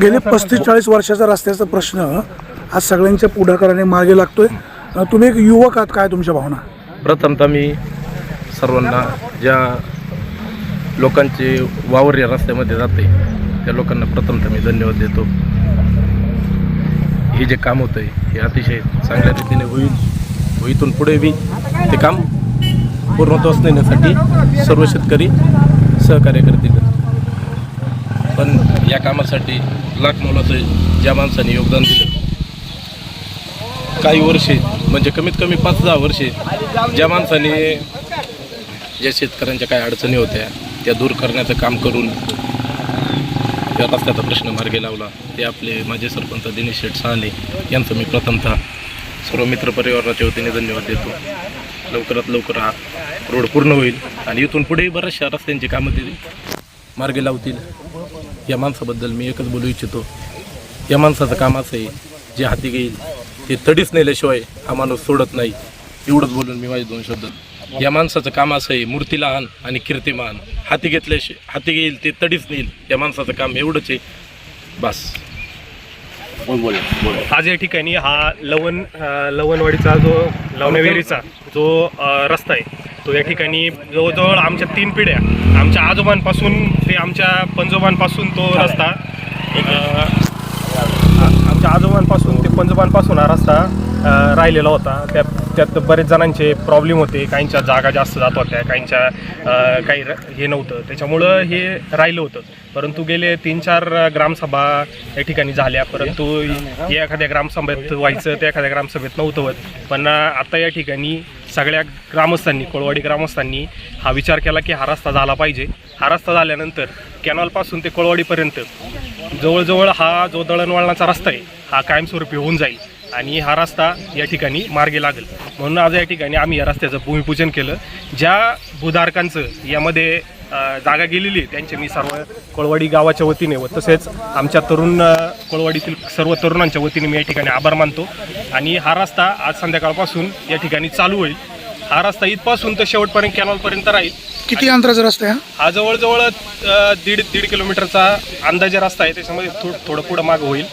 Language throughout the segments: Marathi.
गेले पस्तीस चाळीस वर्षाचा रस्त्याचा प्रश्न आज सगळ्यांच्या पुढाकाराने मार्गे लागतोय. अ, तुम्ही एक युवक आहात काय तुमच्या भावना? प्रथमतः मी सर्वांना ज्या लोकांचे वावर या रस्त्यामध्ये जाते त्या लोकांना प्रथमतः मी धन्यवाद देतो. हे जे काम होतं आहे हे अतिशय चांगल्या रीतीने होईल. व इथून पुढे बी ते काम पूर्णत्वास नेण्यासाठी सर्व शेतकरी सहकार्य करतील. पण या कामासाठी लाख मोलाचं ज्या माणसाने योगदान दिलं काही वर्षे म्हणजे कमीत कमी पाच दहा वर्षे ज्या माणसाने ज्या शेतकऱ्यांच्या काही अडचणी होत्या त्या दूर करण्याचं काम करून या रस्त्याचा प्रश्न मार्गी लावला. ते आपले माझे सरपंच दिनेश शेठ सहाने यांचं मी प्रथमतः सर्व मित्रपरिवाराच्या वतीने धन्यवाद देतो. लवकरात लवकर हा रोड पूर्ण होईल आणि इथून पुढेही बऱ्याचशा रस्त्यांची कामं ते मार्गी लावतील. या माणसाबद्दल मी एकच बोलू इच्छितो या माणसाचं काम असं आहे जे हाती घेईल ते तडीच नेल्याशिवाय हा माणूस सोडत नाही. एवढंच बोलून मी माझे दोन शब्द. या माणसाचं काम असं आहे मूर्ती लहान आणि कीर्ती महान. हाती घेतल्याशी हाती घेईल ते तडीच नेईल. या माणसाचं काम एवढंच आहे. बस. आज या ठिकाणी हा लवण लवणवाडीचा जो लवणेवेरीचा जो रस्ता आहे तो या ठिकाणी जवळजवळ आमच्या तीन पिढ्या आमच्या आजोबांपासून ते आमच्या पंजोबांपासून तो रस्ता. आमच्या आजोबांपासून ते पंजोबांपासून हा रस्ता राहिलेला होता. त्यात त्यात बरेच जणांचे प्रॉब्लेम होते. काहींच्या जागा जास्त जात होत्या काहींच्या काही हे नव्हतं. त्याच्यामुळं हे राहिलं होतं. परंतु गेले तीन चार ग्रामसभा या ठिकाणी झाल्या. परंतु हे एखाद्या ग्रामसभेत व्हायचं त्या एखाद्या ग्रामसभेत नव्हतं होत. पण आता या ठिकाणी सगळ्या ग्रामस्थांनी कोळवाडी ग्रामस्थांनी हा विचार केला की हा रस्ता झाला पाहिजे. हा रस्ता झाल्यानंतर कॅनॉलपासून ते कोळवाडीपर्यंत जवळजवळ हा जो दळणवळणाचा रस्ता आहे हा कायमस्वरूपी होऊन जाईल. आणि हा रस्ता या ठिकाणी मार्गी लागेल. म्हणून आज या ठिकाणी आम्ही या रस्त्याचं भूमिपूजन केलं. ज्या भूधारकांचं यामध्ये जागा गेलेली आहे त्यांचे मी सर्व कोळवाडी गावाच्या वतीने व तसेच आमच्या तरुण कोळवाडीतील सर्व तरुणांच्या वतीने मी या ठिकाणी आभार मानतो. आणि हा रस्ता आज संध्याकाळपासून या ठिकाणी चालू होईल. हा रस्ता इथपासून तर शेवटपर्यंत कॅनॉलपर्यंत राहील. किती अंतराचा रस्ता आहे हा? जवळजवळ दीड दीड किलोमीटरचा अंदाजे रस्ता आहे. त्याच्यामध्ये थो थोडं पुढं मागं होईल.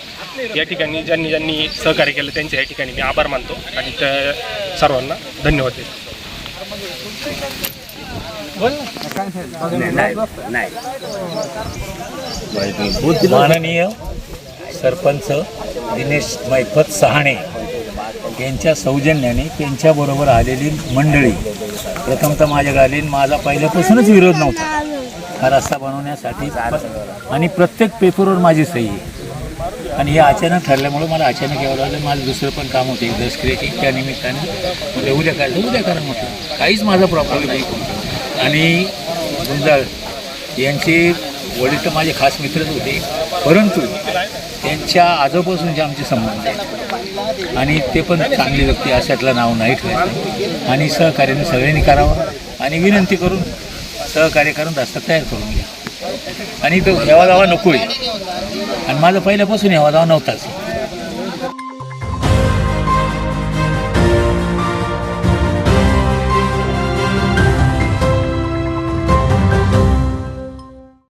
या ठिकाणी ज्यांनी ज्यांनी सहकार्य केलं त्यांच्या या ठिकाणी मी आभार मानतो आणि त्या सर्वांना धन्यवाद देतो. माननीय सरपंच दिनेश मैफत सहाणे यांच्या सौजन्याने त्यांच्याबरोबर आलेली मंडळी प्रथमतः माझ्या गालीन माझा पहिल्यापासूनच विरोध नव्हता. हा रस्ता बनवण्यासाठी आणि प्रत्येक पेपरवर माझी सही आहे. आणि हे अचानक ठरल्यामुळे मला अचानक यावं लागलं. माझं दुसरं पण काम होतं एकदा दसक्रिएटिंग त्या निमित्ताने. म्हणजे उद्या काढलं उद्या करा म्हटलं. काहीच माझा प्रॉब्लेम नाही. आणि गुंजाळ. यांचे वडील तर माझे खास मित्रच होते. परंतु त्यांच्या आजोपासूनचे आमचे संबंध आहेत. आणि ते पण चांगली व्यक्ती अशातलं नाव नाही ठेवायचं. आणि सहकार्याने सगळ्यांनी करावं. आणि विनंती करून सहकार्य करून रस्ता तयार करून घ्या. आणि तो हेवा जावा नको आहे आणि माझा पहिल्यापासून हेवा जावा नव्हताच.